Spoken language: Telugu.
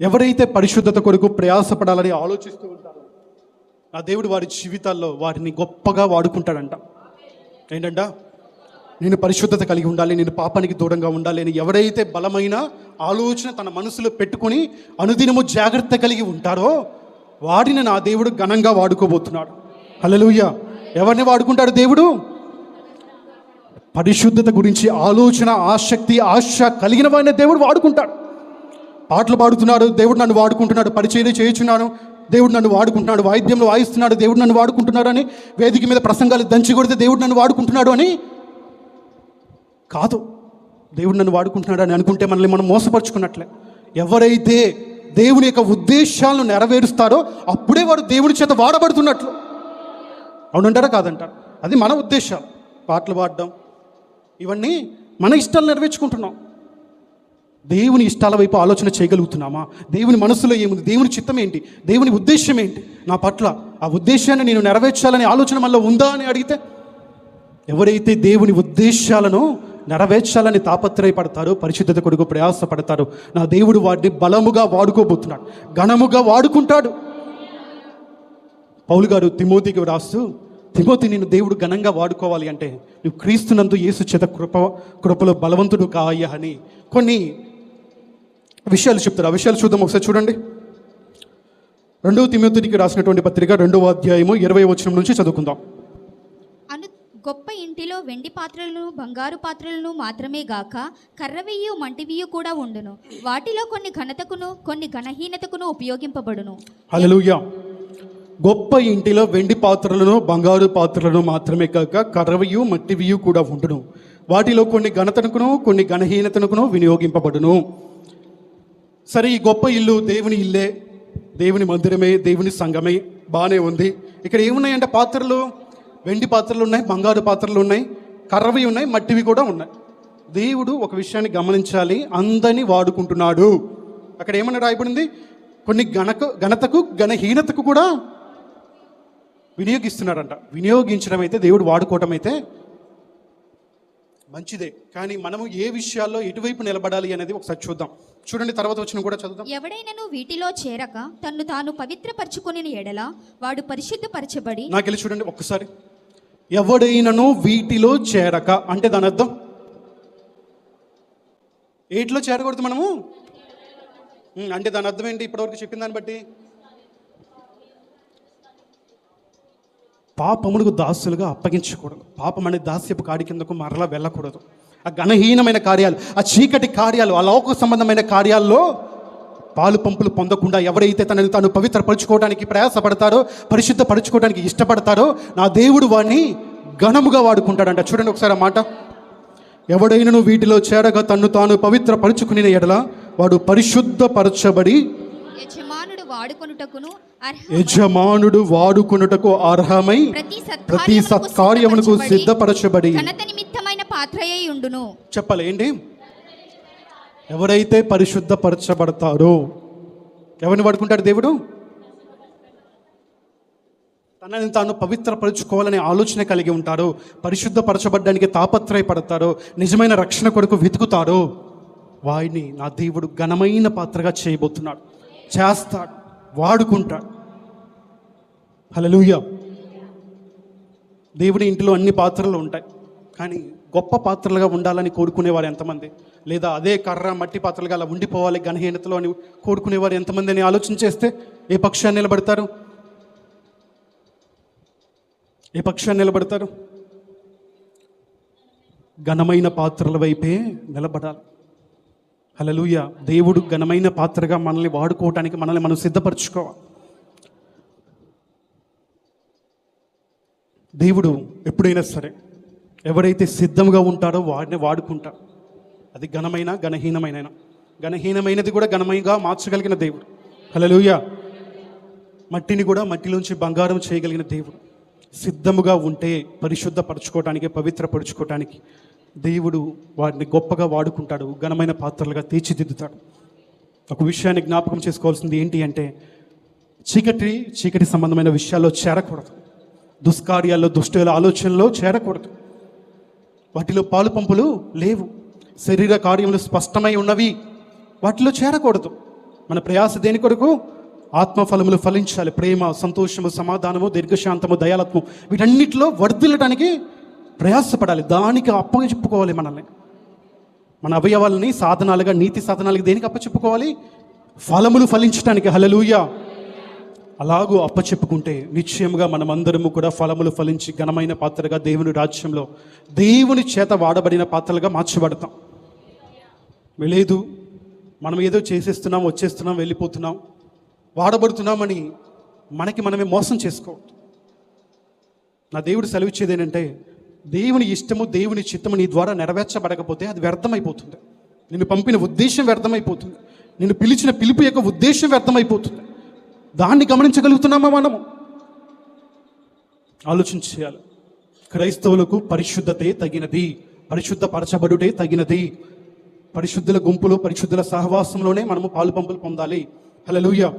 ఎవరైతే పరిశుద్ధత కొరకు ప్రయాసపడాలని ఆలోచిస్తూ ఉంటారో నా దేవుడు వారి జీవితాల్లో వారిని గొప్పగా వాడుకుంటాడంట. ఏంటంట? నేను పరిశుద్ధత కలిగి ఉండాలి నేను పాపానికి దూరంగా ఉండాలి అని ఎవరైతే బలమైన ఆలోచన తన మనసులో పెట్టుకొని అనుదినము జాగ్రత్త కలిగి ఉంటారో వాడిని నా దేవుడు ఘనంగా వాడుకోబోతున్నాడు. హలలుయ్య ఎవరిని వాడుకుంటాడు దేవుడు? పరిశుద్ధత గురించి ఆలోచన ఆసక్తి ఆశ కలిగిన వాడిని దేవుడు వాడుకుంటాడు. పాటలు పాడుతున్నాడు దేవుడు నన్ను వాడుకుంటున్నాడు పరిచయం చేయుచున్నాను. దేవుడు నన్ను వాడుకుంటున్నాడు వాయిద్యంలో వాయిస్తున్నాడు దేవుడు నన్ను వాడుకుంటున్నాడు అని వేదిక మీద ప్రసంగాలు దంచి కొడితే దేవుడు నన్ను వాడుకుంటున్నాడు అని కాదు. దేవుడు నన్ను వాడుకుంటున్నాడు అని అనుకుంటే మనల్ని మనం మోసపరుచుకున్నట్లే. ఎవరైతే దేవుని యొక్క ఉద్దేశాలను నెరవేరుస్తారో అప్పుడే వారు దేవుని చేత వాడబడుతున్నట్లు. అవునంటారా కాదంటారు? అది మన ఉద్దేశాలు పాటలు పాడడం ఇవన్నీ మన ఇష్టాలు నెరవేర్చుకుంటున్నాం. దేవుని ఇష్టాల వైపు ఆలోచన చేయగలుగుతున్నామా? దేవుని మనసులో ఏముంది? దేవుని చిత్తం ఏంటి? దేవుని ఉద్దేశం ఏంటి? నా పట్ల ఆ ఉద్దేశాన్ని నేను నెరవేర్చాలనే ఆలోచన మనలో ఉందా అని అడిగితే ఎవరైతే దేవుని ఉద్దేశాలను నెరవేర్చాలని తాపత్రయపడతారో పరిశుద్ధత కొడుకు ప్రయాసపడతారు నా దేవుడు వాడిని బలముగా వాడుకోబోతున్నాడు. ఘనముగా వాడుకుంటాడు. పౌలు గారు తిమోతికి రాస్తూ తిమోతి నేను దేవుడు ఘనంగా వాడుకోవాలి అంటే నువ్వు క్రీస్తునందు యేసు చేత కృప కృపలో బలవంతుడు కావయ్యా అని కొన్ని విషయాలు చెప్తారు. ఆ విషయాలు చూద్దాం ఒకసారి చూడండి. రెండవ తిమోతికి రాసినటువంటి పత్రిక రెండవ అధ్యాయము ఇరవై వచనం నుంచి చదువుకుందాం. అను గొప్ప ఇంటిలో వెండి పాత్రలను బంగారు పాత్రలను మాత్రమే గాక కర్రవియు మంటివియు కూడా ఉండును. వాటిలో కొన్ని ఘనతకును కొన్ని ఘనహీనతకును ఉపయోగింపబడును. హల్లెలూయా. గొప్ప ఇంటిలో వెండి పాత్రలను బంగారు పాత్రలను మాత్రమే కాక కర్రవియు మట్టివియు కూడా ఉండును. వాటిలో కొన్ని ఘనతనుకును కొన్ని ఘనహీనతనుకును వినియోగింపబడును. సరే ఈ గొప్ప ఇల్లు దేవుని ఇల్లే దేవుని మందిరమే దేవుని సంఘమే బాగానే ఉంది. ఇక్కడ ఏమున్నాయంటే పాత్రలు? వెండి పాత్రలు ఉన్నాయి బంగారు పాత్రలు ఉన్నాయి కర్రవి ఉన్నాయి మట్టివి కూడా ఉన్నాయి. దేవుడు ఒక విషయాన్ని గమనించాలి అందరినీ వాడుకుంటున్నాడు. అక్కడ ఏమన్నా రాయబడింది? కొన్ని ఘనకు ఘనతకు ఘనహీనతకు కూడా వినియోగిస్తున్నాడంట. వినియోగించడం అయితే దేవుడు వాడుకోవటం అయితే మంచిదే. కానీ మనము ఏ విషయాల్లో ఎటువైపు నిలబడాలి అనేది ఒకసారి చూద్దాం. చూడండి తర్వాత వచ్చిన కూడా చదువుదాం. ఎవడైనను వీటిలో చేరక తన్ను తాను పవిత్రపరచుకుని ఎడల వాడు పరిశుద్ధపరచబడి నాకు వెళ్ళి చూడండి ఒక్కసారి. ఎవడైనను వీటిలో చేరక అంటే దాని అర్థం? ఏటిలో చేరకూడదు మనము? అంటే దాని అర్థం ఏంటి? ఇప్పటివరకు చెప్పిన దాన్ని బట్టి? పాపములకు దాసులుగా అప్పగించకూడదు. పాపం అనే దాస్యపు కాడి కిందకు మరలా వెళ్ళకూడదు. ఆ ఘనహీనమైన కార్యాలు ఆ చీకటి కార్యాలు ఆ లోక సంబంధమైన కార్యాల్లో పాలు పంపులు పొందకుండా ఎవరైతే తనని తాను పవిత్రపరచుకోవడానికి ప్రయాసపడతారో పరిశుద్ధపరచుకోవడానికి ఇష్టపడతారో నా దేవుడు వాడిని ఘనముగా వాడుకుంటాడంట. చూడండి ఒకసారి ఆ మాట. ఎవడైనను వీటిలో చేరగా తన్ను తాను పవిత్రపరుచుకుని ఎడల వాడు పరిశుద్ధపరచబడి వాడుకొనుటకును యజమానుడు వాడుకొనుటకు అర్హమై ప్రతి సత్కార్యమునకు సిద్ధపరచబడి ఘనత నిమిత్తమైన పాత్రయై ఉండును. చెప్పాలి ఏంటి? ఎవరైతే పరిశుద్ధపరచబడతారో ఎవరిని వాడుకుంటాడు దేవుడు? తనని తాను పవిత్రపరచుకోవాలనే ఆలోచన కలిగి ఉంటారో పరిశుద్ధపరచబడ్డానికి తాపత్రయపడతారో నిజమైన రక్షణ కొరకు వెతుకుతారో. వాడిని నా దేవుడు ఘనమైన పాత్రగా చేయబోతున్నాడు చేస్తాడు. వాడుకుంటాడు. హలలుయ దేవుడి ఇంటిలో అన్ని పాత్రలు ఉంటాయి. కానీ గొప్ప పాత్రలుగా ఉండాలని కోరుకునేవారు ఎంతమంది? లేదా అదే కర్ర మట్టి పాత్రలుగా అలా ఉండిపోవాలి ఘనహీనతలో అని కోరుకునేవారు ఎంతమంది అని ఆలోచన చేస్తే ఏ పక్షాన్ని నిలబడతారు? ఏ పక్షాన్ని నిలబడతారు? ఘనమైన పాత్రల వైపే నిలబడాలి. హలలుయ దేవుడు ఘనమైన పాత్రగా మనల్ని వాడుకోవటానికి మనల్ని మనం సిద్ధపరచుకోవాలి. దేవుడు ఎప్పుడైనా సరే ఎవరైతే సిద్ధంగా ఉంటారో వాడిని వాడుకుంటారు అది ఘనమైన ఘనహీనమైన ఘనహీనమైనది కూడా ఘనమైనగా మార్చగలిగిన దేవుడు. హలలుయ మట్టిని కూడా మట్టిలోంచి బంగారం చేయగలిగిన దేవుడు. సిద్ధముగా ఉంటే పరిశుద్ధపరచుకోవటానికి పవిత్రపరచుకోవటానికి దేవుడు వారిని గొప్పగా వాడుకుంటాడు ఘనమైన పాత్రలుగా తీర్చిదిద్దుతాడు. ఒక విషయాన్ని జ్ఞాపకం చేసుకోవాల్సింది ఏంటి అంటే చీకటి చీకటి సంబంధమైన విషయాల్లో చేరకూడదు. దుష్కార్యాల్లో దుష్టుల ఆలోచనలో చేరకూడదు. వాటిలో పాలు పంపులు లేవు. శరీర కార్యములు స్పష్టమై ఉన్నవి. వాటిలో చేరకూడదు. మన ప్రయాస దేని కొరకు? ఆత్మఫలములు ఫలించాలి. ప్రేమ సంతోషము సమాధానము దీర్ఘశాంతము దయాలత్వం వీటన్నిటిలో వర్ధిల్లడానికి ప్రయాసపడాలి. దానికి అప్పచెప్పుకోవాలి మనల్ని. మన అవయవాలని సాధనాలుగా నీతి సాధనాలుగా దేనికి అప్పచెప్పుకోవాలి? ఫలములు ఫలించడానికి హలలుయ అలాగూ అప్పచెప్పుకుంటే నిశ్చయముగా మనమందరము కూడా ఫలములు ఫలించి ఘనమైన పాత్రగా దేవుని రాజ్యంలో దేవుని చేత వాడబడిన పాత్రలుగా మార్చబడతాం. లేదు మనం ఏదో చేసేస్తున్నాం వచ్చేస్తున్నాం వెళ్ళిపోతున్నాం వాడబడుతున్నామని మనకి మనమే మోసం చేసుకోవద్దు. నా దేవుడు సెలవిచ్చేది ఏంటంటే దేవుని ఇష్టము దేవుని చిత్తము నీ ద్వారా నెరవేర్చబడకపోతే అది వ్యర్థమైపోతుంది. నిన్ను పంపిన ఉద్దేశం వ్యర్థమైపోతుంది. నిన్ను పిలిచిన పిలుపు యొక్క ఉద్దేశం వ్యర్థమైపోతుంది. దాన్ని గమనించగలుగుతున్నామా మనము? ఆలోచన చేయాలి. క్రైస్తవులకు పరిశుద్ధతే తగినది పరిశుద్ధపరచబడుటే తగినది. పరిశుద్ధుల గుంపులో పరిశుద్ధుల సహవాసంలోనే మనము పాలు పంపులు పొందాలి. హలో